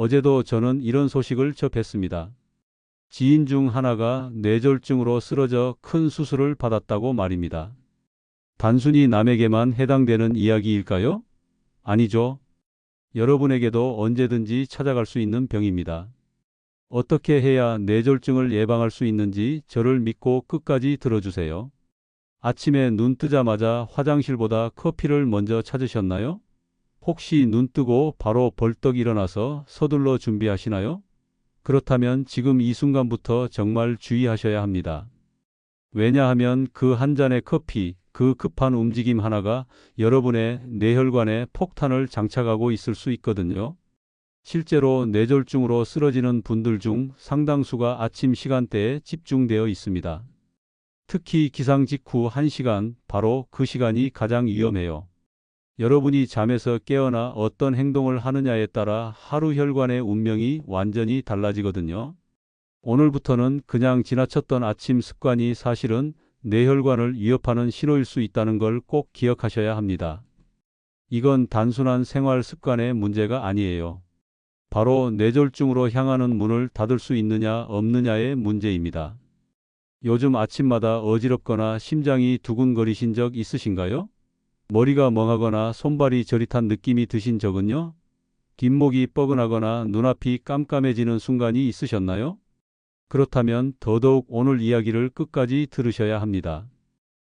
어제도 저는 이런 소식을 접했습니다. 지인 중 하나가 뇌졸중으로 쓰러져 큰 수술을 받았다고 말입니다. 단순히 남에게만 해당되는 이야기일까요? 아니죠. 여러분에게도 언제든지 찾아갈 수 있는 병입니다. 어떻게 해야 뇌졸중을 예방할 수 있는지 저를 믿고 끝까지 들어주세요. 아침에 눈 뜨자마자 화장실보다 커피를 먼저 찾으셨나요? 혹시 눈 뜨고 바로 벌떡 일어나서 서둘러 준비하시나요? 그렇다면 지금 이 순간부터 정말 주의하셔야 합니다. 왜냐하면 그 한 잔의 커피, 그 급한 움직임 하나가 여러분의 뇌혈관에 폭탄을 장착하고 있을 수 있거든요. 실제로 뇌졸중으로 쓰러지는 분들 중 상당수가 아침 시간대에 집중되어 있습니다. 특히 기상 직후 1시간, 바로 그 시간이 가장 위험해요. 여러분이 잠에서 깨어나 어떤 행동을 하느냐에 따라 하루 혈관의 운명이 완전히 달라지거든요. 오늘부터는 그냥 지나쳤던 아침 습관이 사실은 뇌혈관을 위협하는 신호일 수 있다는 걸 꼭 기억하셔야 합니다. 이건 단순한 생활 습관의 문제가 아니에요. 바로 뇌졸중으로 향하는 문을 닫을 수 있느냐 없느냐의 문제입니다. 요즘 아침마다 어지럽거나 심장이 두근거리신 적 있으신가요? 머리가 멍하거나 손발이 저릿한 느낌이 드신 적은요? 뒷목이 뻐근하거나 눈앞이 깜깜해지는 순간이 있으셨나요? 그렇다면 더더욱 오늘 이야기를 끝까지 들으셔야 합니다.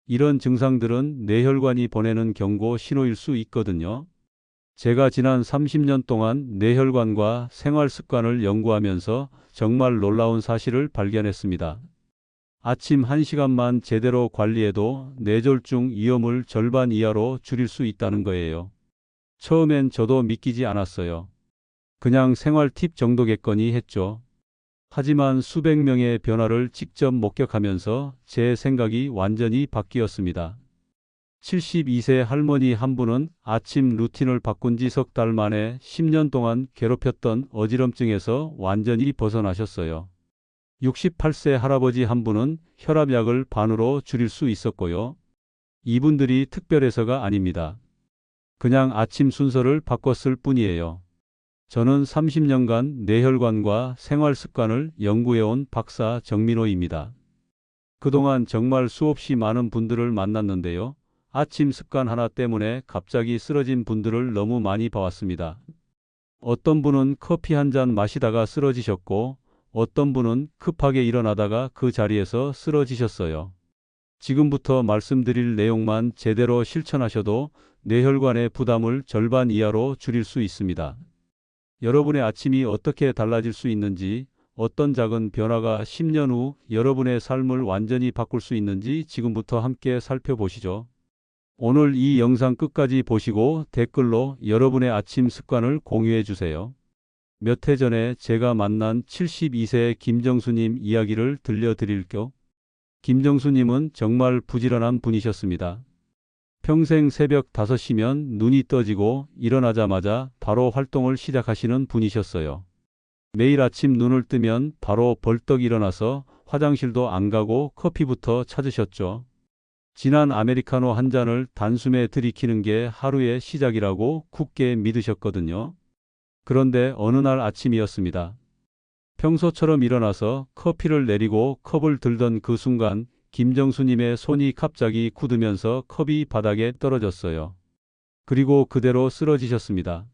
이런 증상들은 뇌혈관이 보내는 경고 신호일 수 있거든요. 제가 지난 30년 동안 뇌혈관과 생활 습관을 연구하면서 정말 놀라운 사실을 발견했습니다. 아침 1시간만 제대로 관리해도 뇌졸중 위험을 절반 이하로 줄일 수 있다는 거예요. 처음엔 저도 믿기지 않았어요. 그냥 생활 팁 정도겠거니 했죠. 하지만 수백 명의 변화를 직접 목격하면서 제 생각이 완전히 바뀌었습니다. 72세 할머니 한 분은 아침 루틴을 바꾼 지 석 달 만에 10년 동안 괴롭혔던 어지럼증에서 완전히 벗어나셨어요. 68세 할아버지 한 분은 혈압약을 반으로 줄일 수 있었고요. 이분들이 특별해서가 아닙니다. 그냥 아침 순서를 바꿨을 뿐이에요. 저는 30년간 뇌혈관과 생활 습관을 연구해온 박사 정민호입니다. 그동안 정말 수없이 많은 분들을 만났는데요. 아침 습관 하나 때문에 갑자기 쓰러진 분들을 너무 많이 봐왔습니다. 어떤 분은 커피 한 잔 마시다가 쓰러지셨고, 어떤 분은 급하게 일어나다가 그 자리에서 쓰러지셨어요. 지금부터 말씀드릴 내용만 제대로 실천하셔도 뇌혈관의 부담을 절반 이하로 줄일 수 있습니다. 여러분의 아침이 어떻게 달라질 수 있는지, 어떤 작은 변화가 10년 후 여러분의 삶을 완전히 바꿀 수 있는지 지금부터 함께 살펴보시죠. 오늘 이 영상 끝까지 보시고 댓글로 여러분의 아침 습관을 공유해 주세요. 몇 해 전에 제가 만난 72세 김정수님 이야기를 들려드릴게요. 김정수님은 정말 부지런한 분이셨습니다. 평생 새벽 5시면 눈이 떠지고 일어나자마자 바로 활동을 시작하시는 분이셨어요. 매일 아침 눈을 뜨면 바로 벌떡 일어나서 화장실도 안 가고 커피부터 찾으셨죠. 진한 아메리카노 한 잔을 단숨에 들이키는 게 하루의 시작이라고 굳게 믿으셨거든요. 그런데 어느 날 아침이었습니다. 평소처럼 일어나서 커피를 내리고 컵을 들던 그 순간 김정수님의 손이 갑자기 굳으면서 컵이 바닥에 떨어졌어요. 그리고 그대로 쓰러지셨습니다.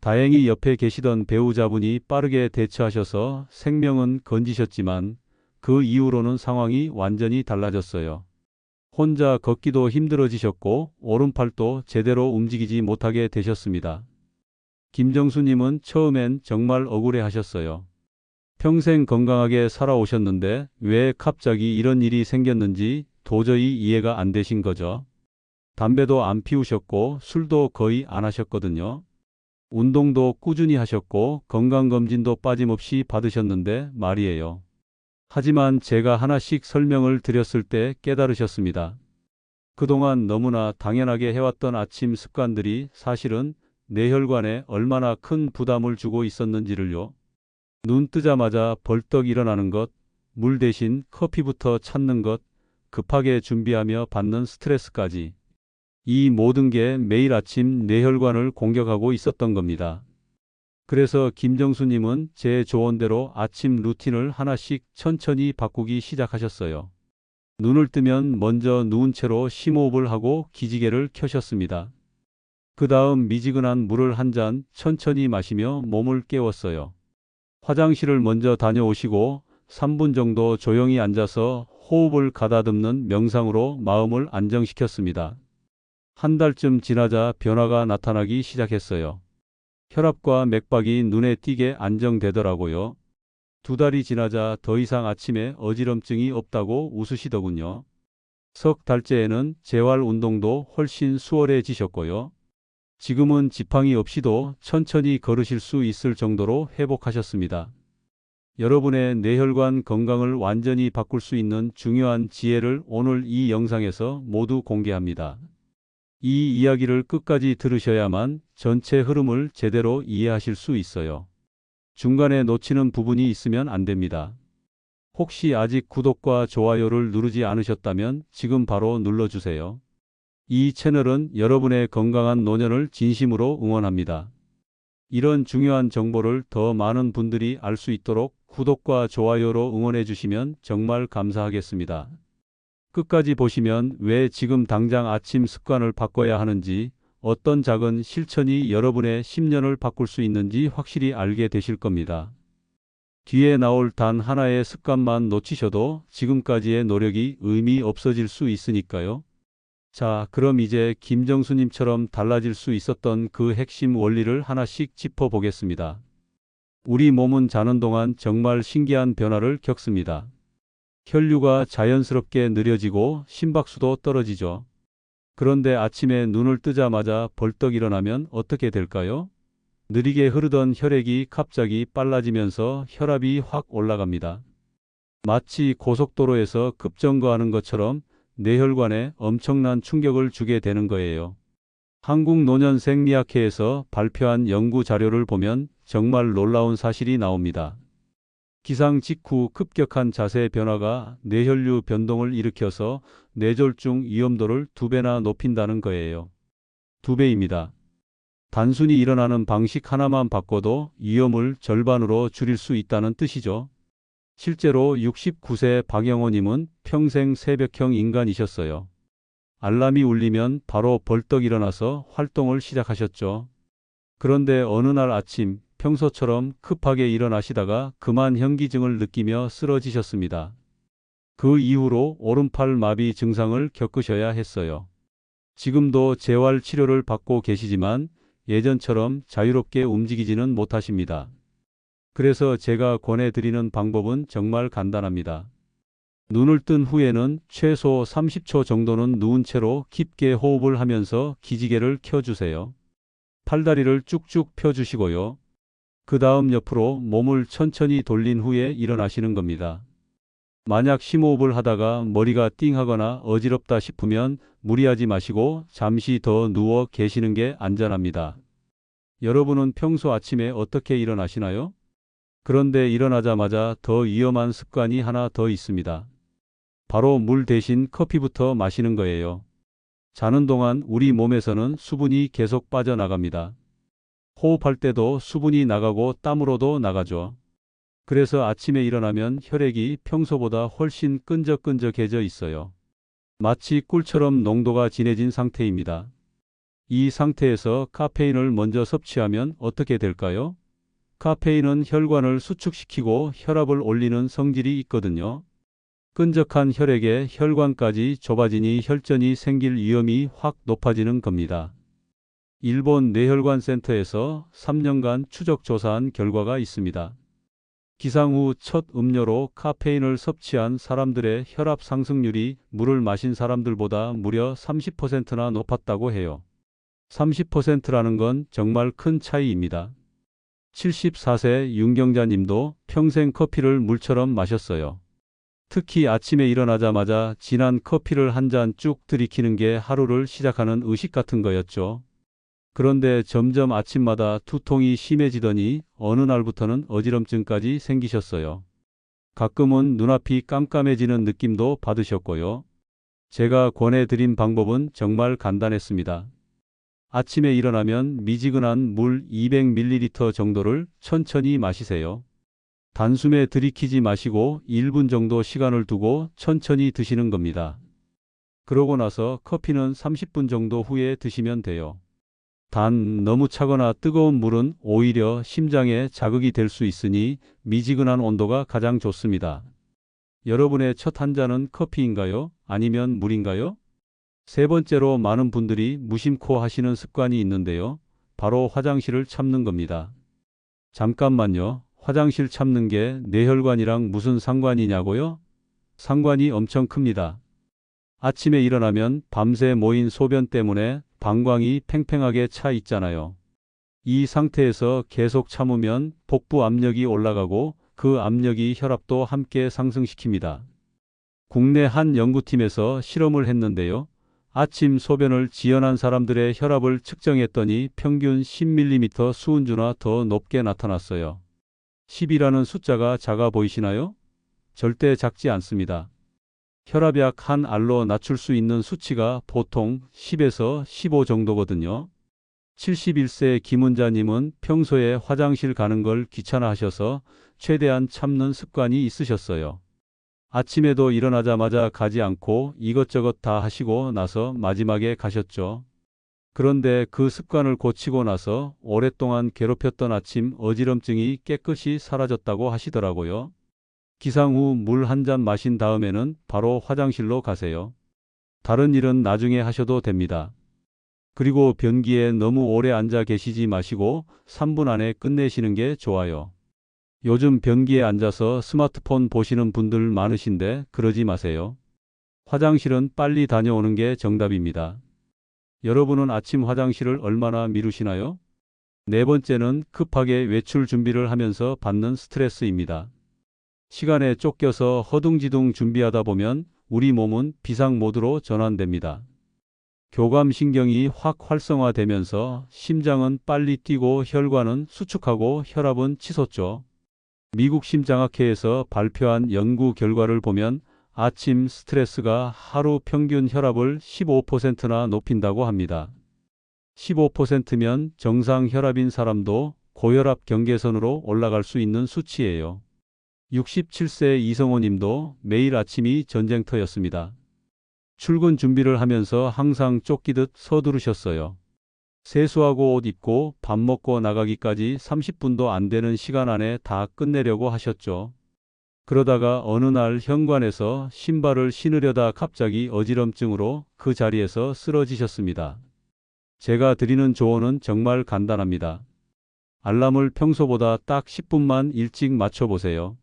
다행히 옆에 계시던 배우자분이 빠르게 대처하셔서 생명은 건지셨지만 그 이후로는 상황이 완전히 달라졌어요. 혼자 걷기도 힘들어지셨고 오른팔도 제대로 움직이지 못하게 되셨습니다. 김정수님은 처음엔 정말 억울해 하셨어요. 평생 건강하게 살아오셨는데 왜 갑자기 이런 일이 생겼는지 도저히 이해가 안 되신 거죠. 담배도 안 피우셨고 술도 거의 안 하셨거든요. 운동도 꾸준히 하셨고 건강검진도 빠짐없이 받으셨는데 말이에요. 하지만 제가 하나씩 설명을 드렸을 때 깨달으셨습니다. 그동안 너무나 당연하게 해왔던 아침 습관들이 사실은 뇌혈관에 얼마나 큰 부담을 주고 있었는지를요. 눈 뜨자마자 벌떡 일어나는 것, 물 대신 커피부터 찾는 것, 급하게 준비하며 받는 스트레스까지. 이 모든 게 매일 아침 뇌혈관을 공격하고 있었던 겁니다. 그래서 김정수님은 제 조언대로 아침 루틴을 하나씩 천천히 바꾸기 시작하셨어요. 눈을 뜨면 먼저 누운 채로 심호흡을 하고 기지개를 켜셨습니다. 그 다음 미지근한 물을 한 잔 천천히 마시며 몸을 깨웠어요. 화장실을 먼저 다녀오시고 3분 정도 조용히 앉아서 호흡을 가다듬는 명상으로 마음을 안정시켰습니다. 한 달쯤 지나자 변화가 나타나기 시작했어요. 혈압과 맥박이 눈에 띄게 안정되더라고요. 두 달이 지나자 더 이상 아침에 어지럼증이 없다고 웃으시더군요. 석 달째에는 재활 운동도 훨씬 수월해지셨고요. 지금은 지팡이 없이도 천천히 걸으실 수 있을 정도로 회복하셨습니다. 여러분의 뇌혈관 건강을 완전히 바꿀 수 있는 중요한 지혜를 오늘 이 영상에서 모두 공개합니다. 이 이야기를 끝까지 들으셔야만 전체 흐름을 제대로 이해하실 수 있어요. 중간에 놓치는 부분이 있으면 안 됩니다. 혹시 아직 구독과 좋아요를 누르지 않으셨다면 지금 바로 눌러주세요. 이 채널은 여러분의 건강한 노년을 진심으로 응원합니다. 이런 중요한 정보를 더 많은 분들이 알 수 있도록 구독과 좋아요로 응원해 주시면 정말 감사하겠습니다. 끝까지 보시면 왜 지금 당장 아침 습관을 바꿔야 하는지, 어떤 작은 실천이 여러분의 10년을 바꿀 수 있는지 확실히 알게 되실 겁니다. 뒤에 나올 단 하나의 습관만 놓치셔도 지금까지의 노력이 의미 없어질 수 있으니까요. 자, 그럼 이제 김정수님처럼 달라질 수 있었던 그 핵심 원리를 하나씩 짚어보겠습니다. 우리 몸은 자는 동안 정말 신기한 변화를 겪습니다. 혈류가 자연스럽게 느려지고 심박수도 떨어지죠. 그런데 아침에 눈을 뜨자마자 벌떡 일어나면 어떻게 될까요? 느리게 흐르던 혈액이 갑자기 빨라지면서 혈압이 확 올라갑니다. 마치 고속도로에서 급정거하는 것처럼 뇌혈관에 엄청난 충격을 주게 되는 거예요. 한국노년생리학회에서 발표한 연구 자료를 보면 정말 놀라운 사실이 나옵니다. 기상 직후 급격한 자세 변화가 뇌혈류 변동을 일으켜서 뇌졸중 위험도를 두 배나 높인다는 거예요. 두 배입니다. 단순히 일어나는 방식 하나만 바꿔도 위험을 절반으로 줄일 수 있다는 뜻이죠. 실제로 69세 박영호님은 평생 새벽형 인간이셨어요. 알람이 울리면 바로 벌떡 일어나서 활동을 시작하셨죠. 그런데 어느 날 아침 평소처럼 급하게 일어나시다가 그만 현기증을 느끼며 쓰러지셨습니다. 그 이후로 오른팔 마비 증상을 겪으셔야 했어요. 지금도 재활 치료를 받고 계시지만 예전처럼 자유롭게 움직이지는 못하십니다. 그래서 제가 권해드리는 방법은 정말 간단합니다. 눈을 뜬 후에는 최소 30초 정도는 누운 채로 깊게 호흡을 하면서 기지개를 켜주세요. 팔다리를 쭉쭉 펴주시고요. 그 다음 옆으로 몸을 천천히 돌린 후에 일어나시는 겁니다. 만약 심호흡을 하다가 머리가 띵하거나 어지럽다 싶으면 무리하지 마시고 잠시 더 누워 계시는 게 안전합니다. 여러분은 평소 아침에 어떻게 일어나시나요? 그런데 일어나자마자 더 위험한 습관이 하나 더 있습니다. 바로 물 대신 커피부터 마시는 거예요. 자는 동안 우리 몸에서는 수분이 계속 빠져나갑니다. 호흡할 때도 수분이 나가고 땀으로도 나가죠. 그래서 아침에 일어나면 혈액이 평소보다 훨씬 끈적끈적해져 있어요. 마치 꿀처럼 농도가 진해진 상태입니다. 이 상태에서 카페인을 먼저 섭취하면 어떻게 될까요? 카페인은 혈관을 수축시키고 혈압을 올리는 성질이 있거든요. 끈적한 혈액에 혈관까지 좁아지니 혈전이 생길 위험이 확 높아지는 겁니다. 일본 뇌혈관 센터에서 3년간 추적 조사한 결과가 있습니다. 기상 후 첫 음료로 카페인을 섭취한 사람들의 혈압 상승률이 물을 마신 사람들보다 무려 30%나 높았다고 해요. 30%라는 건 정말 큰 차이입니다. 74세 윤경자님도 평생 커피를 물처럼 마셨어요. 특히 아침에 일어나자마자 진한 커피를 한 잔 쭉 들이키는 게 하루를 시작하는 의식 같은 거였죠. 그런데 점점 아침마다 두통이 심해지더니 어느 날부터는 어지럼증까지 생기셨어요. 가끔은 눈앞이 깜깜해지는 느낌도 받으셨고요. 제가 권해드린 방법은 정말 간단했습니다. 아침에 일어나면 미지근한 물 200ml 정도를 천천히 마시세요. 단숨에 들이키지 마시고 1분 정도 시간을 두고 천천히 드시는 겁니다. 그러고 나서 커피는 30분 정도 후에 드시면 돼요. 단 너무 차거나 뜨거운 물은 오히려 심장에 자극이 될 수 있으니 미지근한 온도가 가장 좋습니다. 여러분의 첫 한 잔은 커피인가요? 아니면 물인가요? 세 번째로 많은 분들이 무심코 하시는 습관이 있는데요. 바로 화장실을 참는 겁니다. 잠깐만요. 화장실 참는 게 뇌혈관이랑 무슨 상관이냐고요? 상관이 엄청 큽니다. 아침에 일어나면 밤새 모인 소변 때문에 방광이 팽팽하게 차 있잖아요. 이 상태에서 계속 참으면 복부 압력이 올라가고 그 압력이 혈압도 함께 상승시킵니다. 국내 한 연구팀에서 실험을 했는데요. 아침 소변을 지연한 사람들의 혈압을 측정했더니 평균 10mm 수은주나 더 높게 나타났어요. 10이라는 숫자가 작아 보이시나요? 절대 작지 않습니다. 혈압약 한 알로 낮출 수 있는 수치가 보통 10에서 15 정도거든요. 71세 김은자님은 평소에 화장실 가는 걸 귀찮아 하셔서 최대한 참는 습관이 있으셨어요. 아침에도 일어나자마자 가지 않고 이것저것 다 하시고 나서 마지막에 가셨죠. 그런데 그 습관을 고치고 나서 오랫동안 괴롭혔던 아침 어지럼증이 깨끗이 사라졌다고 하시더라고요. 기상 후 물 한 잔 마신 다음에는 바로 화장실로 가세요. 다른 일은 나중에 하셔도 됩니다. 그리고 변기에 너무 오래 앉아 계시지 마시고 3분 안에 끝내시는 게 좋아요. 요즘 변기에 앉아서 스마트폰 보시는 분들 많으신데 그러지 마세요. 화장실은 빨리 다녀오는 게 정답입니다. 여러분은 아침 화장실을 얼마나 미루시나요? 네 번째는 급하게 외출 준비를 하면서 받는 스트레스입니다. 시간에 쫓겨서 허둥지둥 준비하다 보면 우리 몸은 비상 모드로 전환됩니다. 교감신경이 확 활성화되면서 심장은 빨리 뛰고 혈관은 수축하고 혈압은 치솟죠. 미국 심장학회에서 발표한 연구 결과를 보면 아침 스트레스가 하루 평균 혈압을 15%나 높인다고 합니다. 15%면 정상 혈압인 사람도 고혈압 경계선으로 올라갈 수 있는 수치예요. 67세 이성호 님도 매일 아침이 전쟁터였습니다. 출근 준비를 하면서 항상 쫓기듯 서두르셨어요. 세수하고 옷 입고 밥 먹고 나가기까지 30분도 안 되는 시간 안에 다 끝내려고 하셨죠. 그러다가 어느 날 현관에서 신발을 신으려다 갑자기 어지럼증으로 그 자리에서 쓰러지셨습니다. 제가 드리는 조언은 정말 간단합니다. 알람을 평소보다 딱 10분만 일찍 맞춰보세요.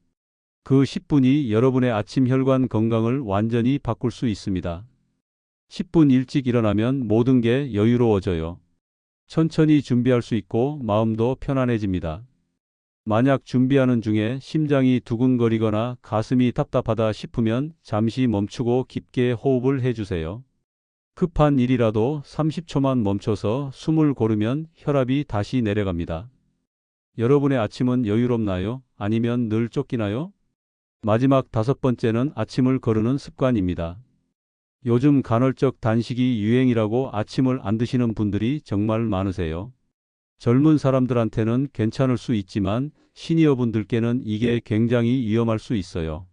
그 10분이 여러분의 아침 혈관 건강을 완전히 바꿀 수 있습니다. 10분 일찍 일어나면 모든 게 여유로워져요. 천천히 준비할 수 있고 마음도 편안해집니다. 만약 준비하는 중에 심장이 두근거리거나 가슴이 답답하다 싶으면 잠시 멈추고 깊게 호흡을 해주세요. 급한 일이라도 30초만 멈춰서 숨을 고르면 혈압이 다시 내려갑니다. 여러분의 아침은 여유롭나요? 아니면 늘 쫓기나요? 마지막 다섯 번째는 아침을 거르는 습관입니다. 요즘 간헐적 단식이 유행이라고 아침을 안 드시는 분들이 정말 많으세요. 젊은 사람들한테는 괜찮을 수 있지만 시니어 분들께는 이게 굉장히 위험할 수 있어요.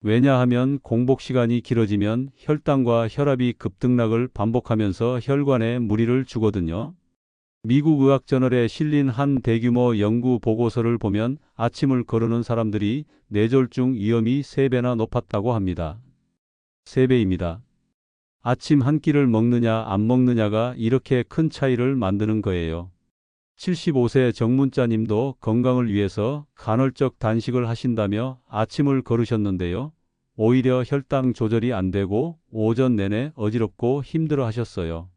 왜냐하면 공복 시간이 길어지면 혈당과 혈압이 급등락을 반복하면서 혈관에 무리를 주거든요. 미국 의학 저널에 실린 한 대규모 연구 보고서를 보면 아침을 거르는 사람들이 뇌졸중 위험이 3배나 높았다고 합니다. 3배입니다. 아침 한 끼를 먹느냐 안 먹느냐가 이렇게 큰 차이를 만드는 거예요. 75세 정문자님도 건강을 위해서 간헐적 단식을 하신다며 아침을 거르셨는데요. 오히려 혈당 조절이 안 되고 오전 내내 어지럽고 힘들어 하셨어요.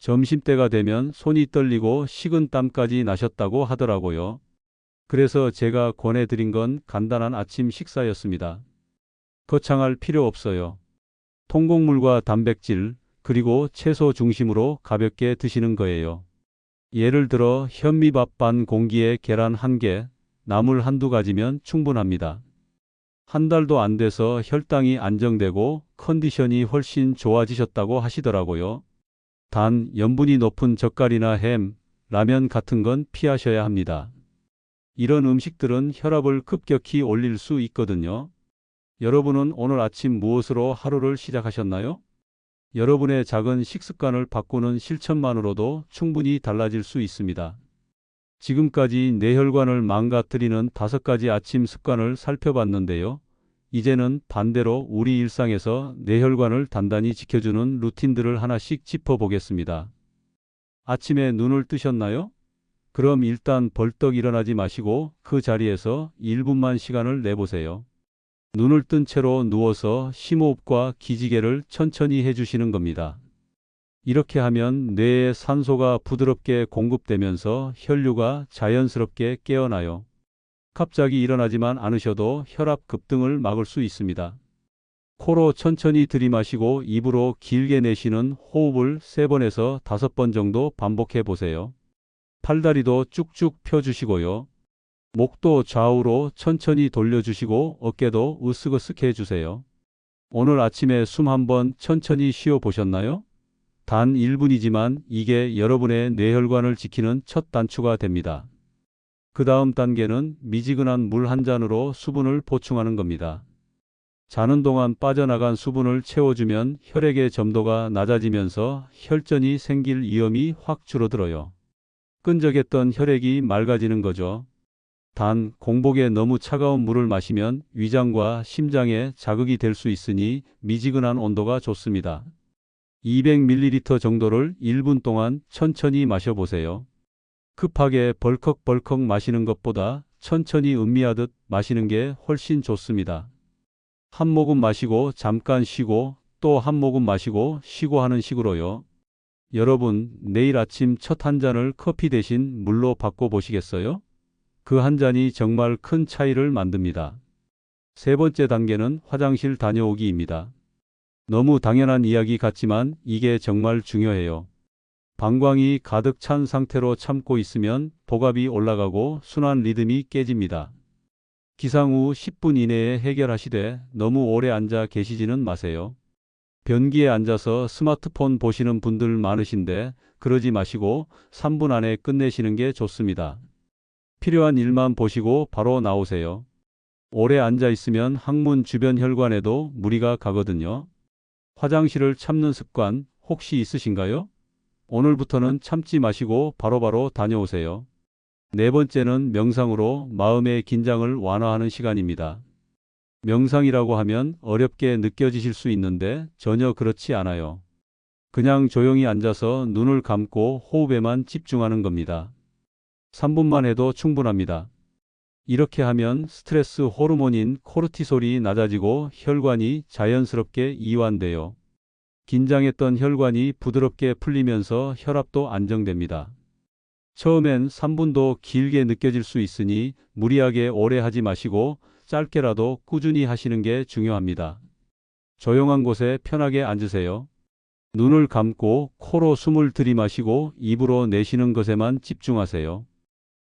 점심때가 되면 손이 떨리고 식은 땀까지 나셨다고 하더라고요. 그래서 제가 권해드린 건 간단한 아침 식사였습니다. 거창할 필요 없어요. 통곡물과 단백질, 그리고 채소 중심으로 가볍게 드시는 거예요. 예를 들어 현미밥 반 공기에 계란 한 개, 나물 한두 가지면 충분합니다. 한 달도 안 돼서 혈당이 안정되고 컨디션이 훨씬 좋아지셨다고 하시더라고요. 단 염분이 높은 젓갈이나 햄, 라면 같은 건 피하셔야 합니다. 이런 음식들은 혈압을 급격히 올릴 수 있거든요. 여러분은 오늘 아침 무엇으로 하루를 시작하셨나요? 여러분의 작은 식습관을 바꾸는 실천만으로도 충분히 달라질 수 있습니다. 지금까지 뇌혈관을 망가뜨리는 다섯 가지 아침 습관을 살펴봤는데요. 이제는 반대로 우리 일상에서 뇌혈관을 단단히 지켜주는 루틴들을 하나씩 짚어보겠습니다. 아침에 눈을 뜨셨나요? 그럼 일단 벌떡 일어나지 마시고 그 자리에서 1분만 시간을 내보세요. 눈을 뜬 채로 누워서 심호흡과 기지개를 천천히 해주시는 겁니다. 이렇게 하면 뇌에 산소가 부드럽게 공급되면서 혈류가 자연스럽게 깨어나요. 갑자기 일어나지만 않으셔도 혈압 급등을 막을 수 있습니다. 코로 천천히 들이마시고 입으로 길게 내쉬는 호흡을 3번에서 5번 정도 반복해 보세요. 팔다리도 쭉쭉 펴주시고요. 목도 좌우로 천천히 돌려주시고 어깨도 으쓱으쓱 해주세요. 오늘 아침에 숨 한번 천천히 쉬어 보셨나요? 단 1분이지만 이게 여러분의 뇌혈관을 지키는 첫 단추가 됩니다. 그 다음 단계는 미지근한 물 한 잔으로 수분을 보충하는 겁니다. 자는 동안 빠져나간 수분을 채워주면 혈액의 점도가 낮아지면서 혈전이 생길 위험이 확 줄어들어요. 끈적했던 혈액이 맑아지는 거죠. 단, 공복에 너무 차가운 물을 마시면 위장과 심장에 자극이 될 수 있으니 미지근한 온도가 좋습니다. 200ml 정도를 1분 동안 천천히 마셔보세요. 급하게 벌컥벌컥 마시는 것보다 천천히 음미하듯 마시는 게 훨씬 좋습니다. 한 모금 마시고 잠깐 쉬고 또 한 모금 마시고 쉬고 하는 식으로요. 여러분, 내일 아침 첫 한 잔을 커피 대신 물로 바꿔 보시겠어요? 그 한 잔이 정말 큰 차이를 만듭니다. 세 번째 단계는 화장실 다녀오기입니다. 너무 당연한 이야기 같지만 이게 정말 중요해요. 방광이 가득 찬 상태로 참고 있으면 복압이 올라가고 순환 리듬이 깨집니다. 기상 후 10분 이내에 해결하시되 너무 오래 앉아 계시지는 마세요. 변기에 앉아서 스마트폰 보시는 분들 많으신데 그러지 마시고 3분 안에 끝내시는 게 좋습니다. 필요한 일만 보시고 바로 나오세요. 오래 앉아 있으면 항문 주변 혈관에도 무리가 가거든요. 화장실을 참는 습관 혹시 있으신가요? 오늘부터는 참지 마시고 바로 바로 다녀오세요. 네 번째는 명상으로 마음의 긴장을 완화하는 시간입니다. 명상이라고 하면 어렵게 느껴지실 수 있는데 전혀 그렇지 않아요. 그냥 조용히 앉아서 눈을 감고 호흡에만 집중하는 겁니다. 3분만 해도 충분합니다. 이렇게 하면 스트레스 호르몬인 코르티솔이 낮아지고 혈관이 자연스럽게 이완돼요. 긴장했던 혈관이 부드럽게 풀리면서 혈압도 안정됩니다. 처음엔 3분도 길게 느껴질 수 있으니 무리하게 오래 하지 마시고 짧게라도 꾸준히 하시는 게 중요합니다. 조용한 곳에 편하게 앉으세요. 눈을 감고 코로 숨을 들이마시고 입으로 내쉬는 것에만 집중하세요.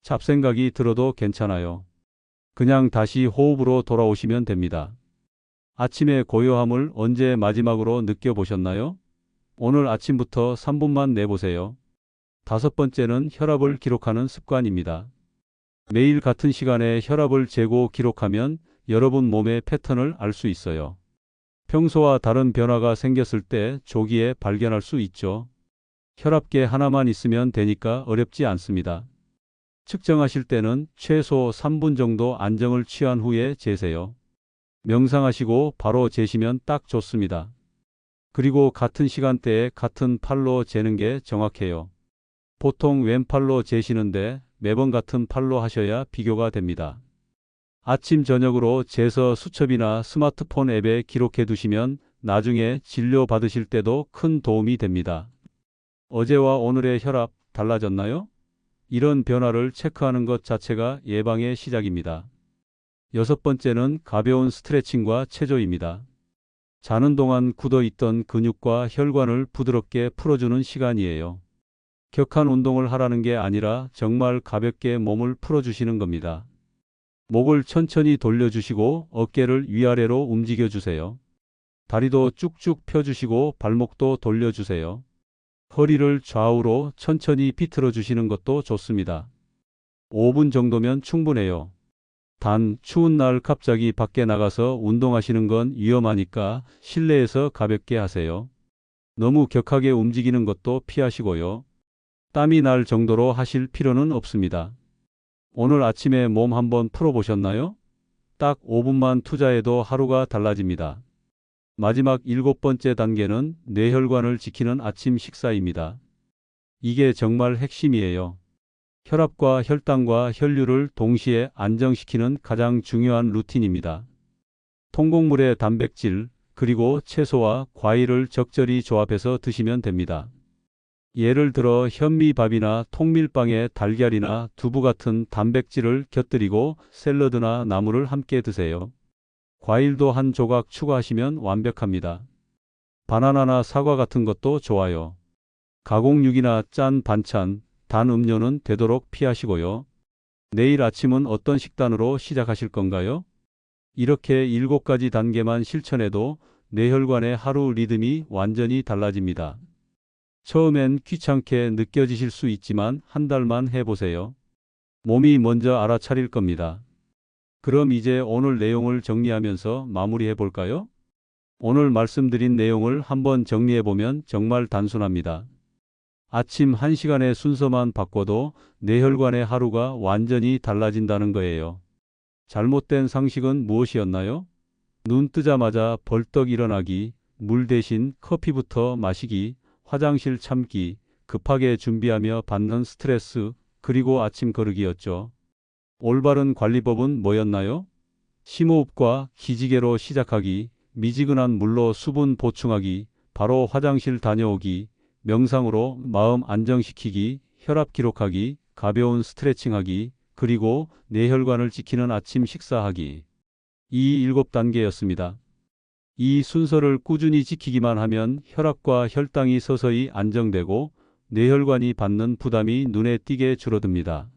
잡생각이 들어도 괜찮아요. 그냥 다시 호흡으로 돌아오시면 됩니다. 아침의 고요함을 언제 마지막으로 느껴보셨나요? 오늘 아침부터 3분만 내보세요. 다섯 번째는 혈압을 기록하는 습관입니다. 매일 같은 시간에 혈압을 재고 기록하면 여러분 몸의 패턴을 알 수 있어요. 평소와 다른 변화가 생겼을 때 조기에 발견할 수 있죠. 혈압계 하나만 있으면 되니까 어렵지 않습니다. 측정하실 때는 최소 3분 정도 안정을 취한 후에 재세요. 명상하시고 바로 재시면 딱 좋습니다. 그리고 같은 시간대에 같은 팔로 재는 게 정확해요. 보통 왼팔로 재시는데 매번 같은 팔로 하셔야 비교가 됩니다. 아침 저녁으로 재서 수첩이나 스마트폰 앱에 기록해 두시면 나중에 진료 받으실 때도 큰 도움이 됩니다. 어제와 오늘의 혈압 달라졌나요? 이런 변화를 체크하는 것 자체가 예방의 시작입니다. 여섯 번째는 가벼운 스트레칭과 체조입니다. 자는 동안 굳어 있던 근육과 혈관을 부드럽게 풀어주는 시간이에요. 격한 운동을 하라는 게 아니라 정말 가볍게 몸을 풀어주시는 겁니다. 목을 천천히 돌려주시고 어깨를 위아래로 움직여 주세요. 다리도 쭉쭉 펴주시고 발목도 돌려주세요. 허리를 좌우로 천천히 비틀어 주시는 것도 좋습니다. 5분 정도면 충분해요. 단 추운 날 갑자기 밖에 나가서 운동하시는 건 위험하니까 실내에서 가볍게 하세요. 너무 격하게 움직이는 것도 피하시고요. 땀이 날 정도로 하실 필요는 없습니다. 오늘 아침에 몸 한번 풀어보셨나요? 딱 5분만 투자해도 하루가 달라집니다. 마지막 일곱 번째 단계는 뇌혈관을 지키는 아침 식사입니다. 이게 정말 핵심이에요. 혈압과 혈당과 혈류를 동시에 안정시키는 가장 중요한 루틴입니다. 통곡물에 단백질, 그리고 채소와 과일을 적절히 조합해서 드시면 됩니다. 예를 들어 현미밥이나 통밀빵에 달걀이나 두부 같은 단백질을 곁들이고 샐러드나 나물을 함께 드세요. 과일도 한 조각 추가하시면 완벽합니다. 바나나나 사과 같은 것도 좋아요. 가공육이나 짠 반찬, 단 음료는 되도록 피하시고요. 내일 아침은 어떤 식단으로 시작하실 건가요? 이렇게 일곱 가지 단계만 실천해도 뇌혈관의 하루 리듬이 완전히 달라집니다. 처음엔 귀찮게 느껴지실 수 있지만 한 달만 해보세요. 몸이 먼저 알아차릴 겁니다. 그럼 이제 오늘 내용을 정리하면서 마무리해 볼까요? 오늘 말씀드린 내용을 한번 정리해 보면 정말 단순합니다. 아침 1시간의 순서만 바꿔도 뇌혈관의 하루가 완전히 달라진다는 거예요. 잘못된 상식은 무엇이었나요? 눈 뜨자마자 벌떡 일어나기, 물 대신 커피부터 마시기, 화장실 참기, 급하게 준비하며 받는 스트레스, 그리고 아침 거르기였죠. 올바른 관리법은 뭐였나요? 심호흡과 기지개로 시작하기, 미지근한 물로 수분 보충하기, 바로 화장실 다녀오기, 명상으로 마음 안정시키기, 혈압 기록하기, 가벼운 스트레칭하기, 그리고 뇌혈관을 지키는 아침 식사하기. 이 일곱 단계였습니다. 이 순서를 꾸준히 지키기만 하면 혈압과 혈당이 서서히 안정되고 뇌혈관이 받는 부담이 눈에 띄게 줄어듭니다.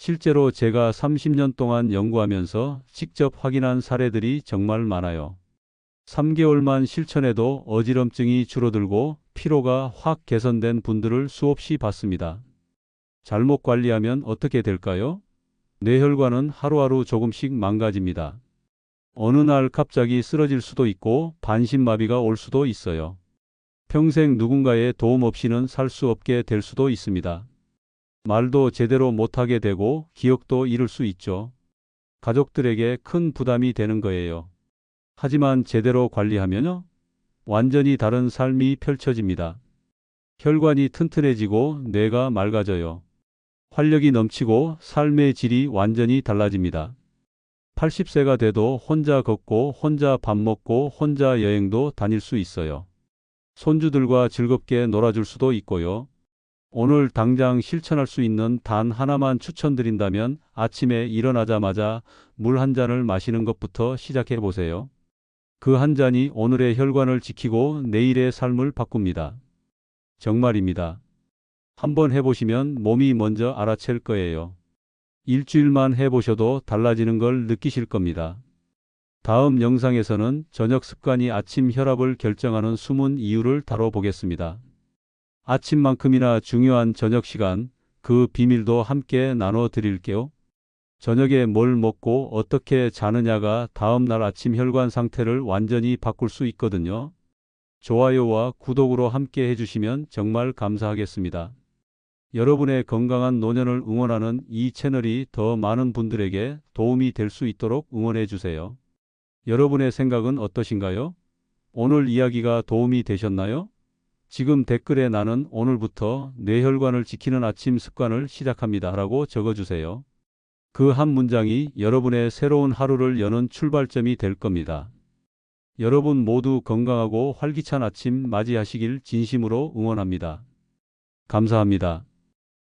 실제로 제가 30년 동안 연구하면서 직접 확인한 사례들이 정말 많아요. 3개월만 실천해도 어지럼증이 줄어들고 피로가 확 개선된 분들을 수없이 봤습니다. 잘못 관리하면 어떻게 될까요? 뇌혈관은 하루하루 조금씩 망가집니다. 어느 날 갑자기 쓰러질 수도 있고 반신마비가 올 수도 있어요. 평생 누군가의 도움 없이는 살 수 없게 될 수도 있습니다. 말도 제대로 못하게 되고 기억도 잃을 수 있죠. 가족들에게 큰 부담이 되는 거예요. 하지만 제대로 관리하면요. 완전히 다른 삶이 펼쳐집니다. 혈관이 튼튼해지고 뇌가 맑아져요. 활력이 넘치고 삶의 질이 완전히 달라집니다. 80세가 돼도 혼자 걷고 혼자 밥 먹고 혼자 여행도 다닐 수 있어요. 손주들과 즐겁게 놀아줄 수도 있고요. 오늘 당장 실천할 수 있는 단 하나만 추천드린다면 아침에 일어나자마자 물 한 잔을 마시는 것부터 시작해 보세요. 그 한 잔이 오늘의 혈관을 지키고 내일의 삶을 바꿉니다. 정말입니다. 한번 해보시면 몸이 먼저 알아챌 거예요. 일주일만 해보셔도 달라지는 걸 느끼실 겁니다. 다음 영상에서는 저녁 습관이 아침 혈압을 결정하는 숨은 이유를 다뤄보겠습니다. 아침만큼이나 중요한 저녁 시간, 그 비밀도 함께 나눠 드릴게요. 저녁에 뭘 먹고 어떻게 자느냐가 다음 날 아침 혈관 상태를 완전히 바꿀 수 있거든요. 좋아요와 구독으로 함께 해주시면 정말 감사하겠습니다. 여러분의 건강한 노년을 응원하는 이 채널이 더 많은 분들에게 도움이 될 수 있도록 응원해 주세요. 여러분의 생각은 어떠신가요? 오늘 이야기가 도움이 되셨나요? 지금 댓글에 나는 오늘부터 뇌혈관을 지키는 아침 습관을 시작합니다. 라고 적어주세요. 그 한 문장이 여러분의 새로운 하루를 여는 출발점이 될 겁니다. 여러분 모두 건강하고 활기찬 아침 맞이하시길 진심으로 응원합니다. 감사합니다.